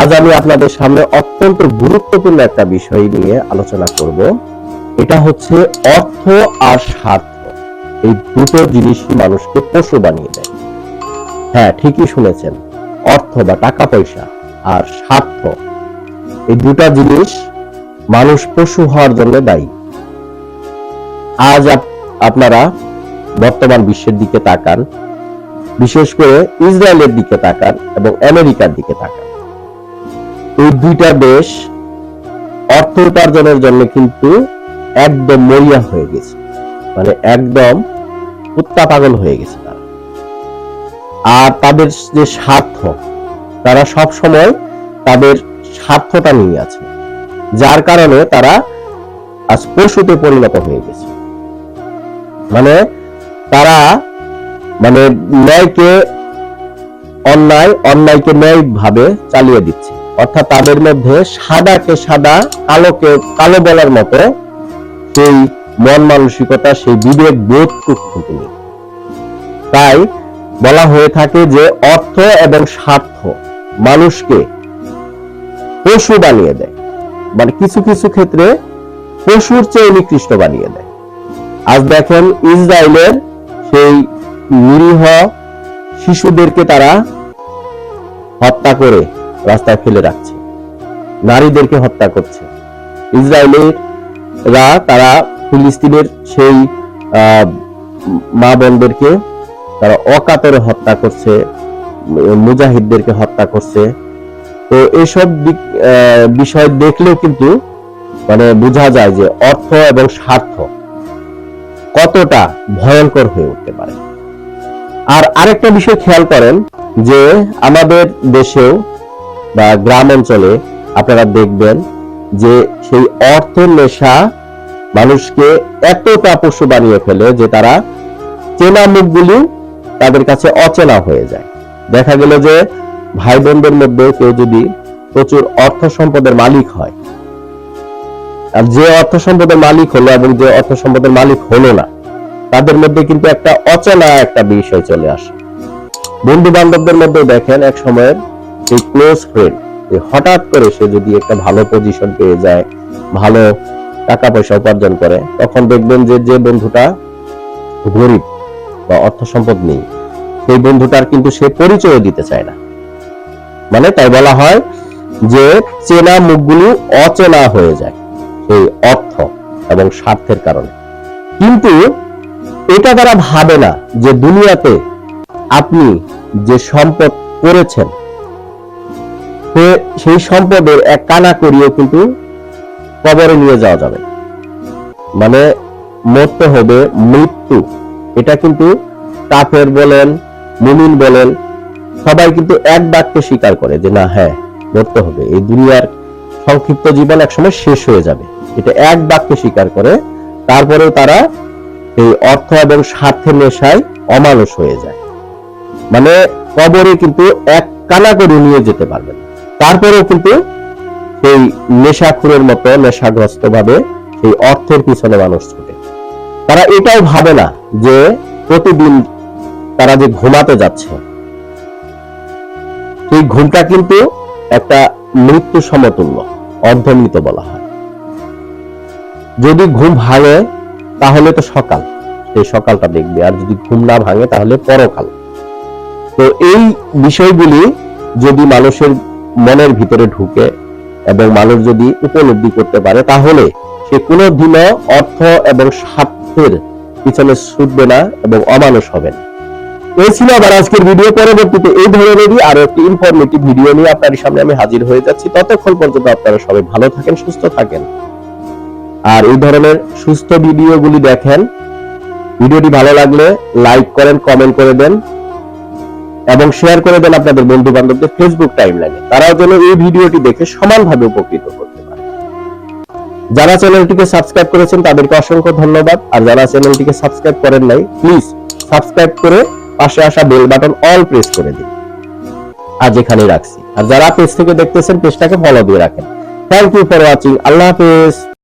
আজ আমি আপনাদের সামনে অত্যন্ত গুরুত্বপূর্ণ একটা বিষয় নিয়ে আলোচনা করব। এটা হচ্ছে অর্থ আর স্বার্থ। এই দুটো জিনিসই মানুষকে পশু বানিয়ে দেয়। হ্যাঁ ঠিকই শুনেছেন। অর্থ বা টাকা পয়সা আর স্বার্থ। এই দুটা জিনিস মানুষ পশু হওয়ার জন্য দায়ী। আজ আপনারা বর্তমান বিশ্বের দিকে তাকান। বিশেষ করে ইসরায়েলের দিকে তাকান এবং আমেরিকার দিকে তাকান। এই দুইটা দেশ অর্থ উপার্জনের জন্য কিন্তু একদম মরিয়া হয়ে গেছে। মানে একদম কুত্তা পাগল হয়ে গেছে তারা। আর তাদের যে স্বার্থ, তারা সব সময় তাদের স্বার্থটা নিয়ে আছে, যার কারণে তারা আজ পশুতে পরিণত হয়ে গেছে। মানে তারা মানে ন্যায়কে অন্যায়, অন্যায়কে ন্যায় ভাবে চালিয়ে দিচ্ছে। অর্থাৎ তাদের মধ্যে সাদাকে সাদা, কালোকে কালো বলার মতো সেই মন মানসিকতা, সেই বিবেক বোধটুকু কিন্তু নেই তাই বলা হয়ে থাকে যে অর্থ এবং স্বার্থ মানুষকে পশু বানিয়ে দেয়। মানে কিছু কিছু ক্ষেত্রে পশুর চেয়ে নিকৃষ্ট বানিয়ে দেয়। আজ দেখেন ইসরায়েলের সেই নিরীহ শিশুদেরকে তারা হত্যা করে রাস্তায় ফেলে রাখছে। নারীদেরকে হত্যা করছে। ইসরায়েলের রা, তারা ফিলিস্তিনের সেই মা বোনদেরকে, তারা অকাতরে হত্যা করছে, মুজাহিদদেরকে হত্যা করছে। তো এসব দিক- বিষয় দেখলেও কিন্তু মানে বোঝা যায় যে অর্থ এবং স্বার্থ কতটা ভয়ঙ্কর হয়ে উঠতে পারে। আর আরেকটা বিষয় খেয়াল করেন যে আমাদের দেশেও বা গ্রাম অঞ্চলে আপনারা দেখবেন যে সেই অর্থের নেশা মানুষকে এতটা পশু বানিয়ে ফেলে যে তারা চেনা মুখগুলি তাদের কাছে অচেনা হয়ে যায়। দেখা গেল যে ভাই বোনদের মধ্যে কেউ যদি প্রচুর অর্থ সম্পদের মালিক হয়, আর যে অর্থ সম্পদের মালিক হলো এবং যে অর্থ সম্পদের মালিক হলো না, তাদের মধ্যে কিন্তু একটা অচেনা একটা বিষয় চলে আসে। বন্ধু বান্ধবদের মধ্যে দেখেন এক সময়ের সেই ক্লোজ ফ্রেন্ড হঠাৎ করে সে যদি একটা ভালো পজিশন পেয়ে যায়, ভালো টাকা পয়সা উপার্জন করে, তখন দেখবেন যে যে বন্ধুটা গরিব বা অর্থ সম্পদ নেই, সেই বন্ধুটার কিন্তু সে পরিচয় দিতে চায় না। মানে তাই বলা হয় যে, চেনা মুখগুলি অচেনা হয়ে যায়, সেই অর্থ এবং স্বার্থের কারণে। কিন্তু এটা তারা ভাবে না যে দুনিয়াতে আপনি যে সম্পদ করেছেন সেই সম্পদের এক কানা করিয়ে কিন্তু কবরে নিয়ে যাওয়া যাবে। মানে মরতে হবে মৃত্যু। এটা কিন্তু কাফের বলেন, মুমিন বলেন, সবাই কিন্তু এক বাক্যে স্বীকার করে যে না হ্যাঁ মরতে হবে। এই দুনিয়ার সংক্ষিপ্ত জীবন একসময় শেষ হয়ে যাবে। এটা এক বাক্যে স্বীকার করে, তারপরেও তারা এই অর্থ এবং স্বার্থের নেশায় অমানুষ হয়ে যায়। মানে কবরে কিন্তু এক কানা করে নিয়ে যেতে পারবেন তারপরেও কিন্তু সেই নেশাখুরের মতো নেশাগ্রস্ত ভাবে সেই অর্থের পিছনে মানুষ ছুটে। তারা এটাও ভাবে না যে প্রতিদিন তারা যে ঘুমাতে যাচ্ছে সেই ঘুমটা কিন্তু একটা মৃত্যু সমতুল্য অর্ধমৃত বলা হয়। যদি ঘুম ভাঙে, তাহলে তো সকাল। সেই সকালটা দেখবে। আর যদি ঘুম না ভাঙে, তাহলে পরকাল। তো এই বিষয়গুলি যদি মানুষের মনের ভিতরে ঢুকে এবং মানুষ যদি উপলব্ধি করতে পারে, তাহলে সে কোনো দিনও অর্থ এবং স্বার্থের পিছনে ছুটবে না এবং অমানুষ হবে না। এই ছিল আবার আজকের ভিডিও পরবর্তীতে এই ধরনেরই আরও একটি ইনফরমেটিভ ভিডিও নিয়ে আপনার সামনে আমি হাজির হয়ে যাচ্ছি। ততক্ষণ পর্যন্ত আপনারা সবাই ভালো থাকেন, সুস্থ থাকেন। আর এই ধরনের সুস্থ ভিডিওগুলি দেখেন। ভিডিওটি ভালো লাগলে লাইক করেন কমেন্ট করে দেন। এবং শেয়ার করে দেন আপনাদের বন্ধু বান্ধবদের ফেসবুক টাইমলাইনে তারাও যেন এই ভিডিওটি দেখে সমানভাবে উপকৃত করতে পারে। যারা চ্যানেলটিকে সাবস্ক্রাইব করেছেন, তাদেরকে অসংখ্য ধন্যবাদ। আর যারা চ্যানেলটিকে সাবস্ক্রাইব করেন নাই প্লিজ সাবস্ক্রাইব করে পাশে আসা বেল বাটন অল প্রেস করে দিন। আজ এখানেই রাখছি। আর যারা পেজ থেকে দেখতেছেন পেজটাকে ফলো দিয়ে রাখেন। থ্যাংক ইউ ফর ওয়াচিং আল্লাহ হাফেজ।